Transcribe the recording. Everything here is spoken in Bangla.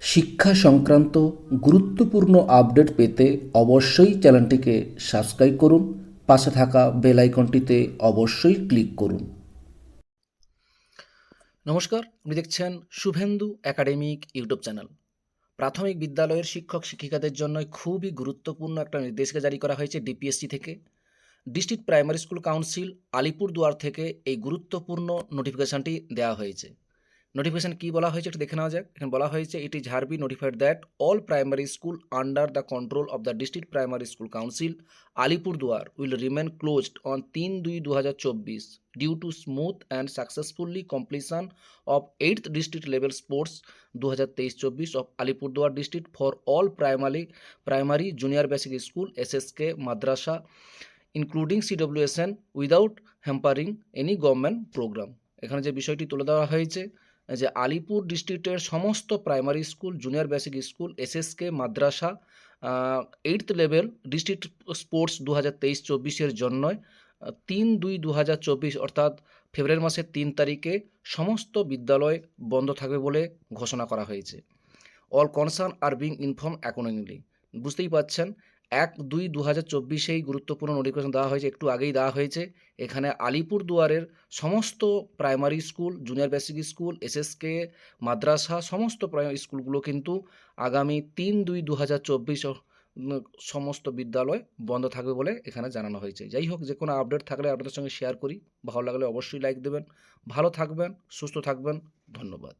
শিক্ষা সংক্রান্ত গুরুত্বপূর্ণ আপডেট পেতে অবশ্যই চ্যানেলটিকে সাবস্ক্রাইব করুন, পাশে থাকা বেল আইকনটিতে অবশ্যই ক্লিক করুন। নমস্কার, আপনি দেখছেন শুভেন্দু একাডেমিক ইউটিউব চ্যানেল। প্রাথমিক বিদ্যালয়ের শিক্ষক শিক্ষিকাদের জন্য খুবই গুরুত্বপূর্ণ একটা নির্দেশিকা জারি করা হয়েছে ডিপিএসসি থেকে। District primary school council Alipurduar থেকে এই গুরুত্বপূর্ণ নোটিফিকেশনটি দেওয়া হয়েছে। নোটিফিকেশন কি বলা হয়েছে একটু দেখে নেওয়া যাক এখানে বলা হয়েছে it is hereby notified that all primary school under the control of the district primary school council Alipurduar will remain closed on তিন দুই দু হাজার চব্বিশ due to smooth and successfully completion of eighth district level sports দু হাজার তেইশ চব্বিশ of Alipurduar district for all primary primary junior basic school S S K Madrasa including C W S N without hampering any government program এখানে যে বিষয়টি তুলে দেওয়া হয়েছে যে আলিপুর ডিস্ট্রিক্টের সমস্ত primary school, junior basic school, S S K, মাদ্রাসা এইটথ লেভেল ডিস্ট্রিক্ট স্পোর্টস দু হাজার তেইশ চব্বিশের জন্য তিন দুই দু হাজার চব্বিশ অর্থাৎ ফেব্রুয়ারি মাসের তিন তারিখে সমস্ত বিদ্যালয় বন্ধ থাকবে বলে ঘোষণা করা হয়েছে। All concern are being inform accordingly বুঝতেই পাচ্ছেন এক দুই দু হাজার চব্বিশেই গুরুত্বপূর্ণ নোটিফিকেশন দেওয়া হয়েছে। একটু আগেই দেওয়া হয়েছে। এখানে আলিপুর দুয়ারের সমস্ত primary school junior basic school S S K মাদ্রাসা, সমস্ত প্রাইমারি স্কুলগুলো কিন্তু আগামী তিন দুই দু হাজার চব্বিশ সমস্ত বিদ্যালয় বন্ধ থাকবে বলে এখানে জানানো হয়েছে। যাই হোক, যে কোনো আপডেট থাকলে আপনাদের সঙ্গে শেয়ার করি। ভালো লাগলে অবশ্যই লাইক দেবেন। ভালো থাকবেন, সুস্থ থাকবেন। ধন্যবাদ।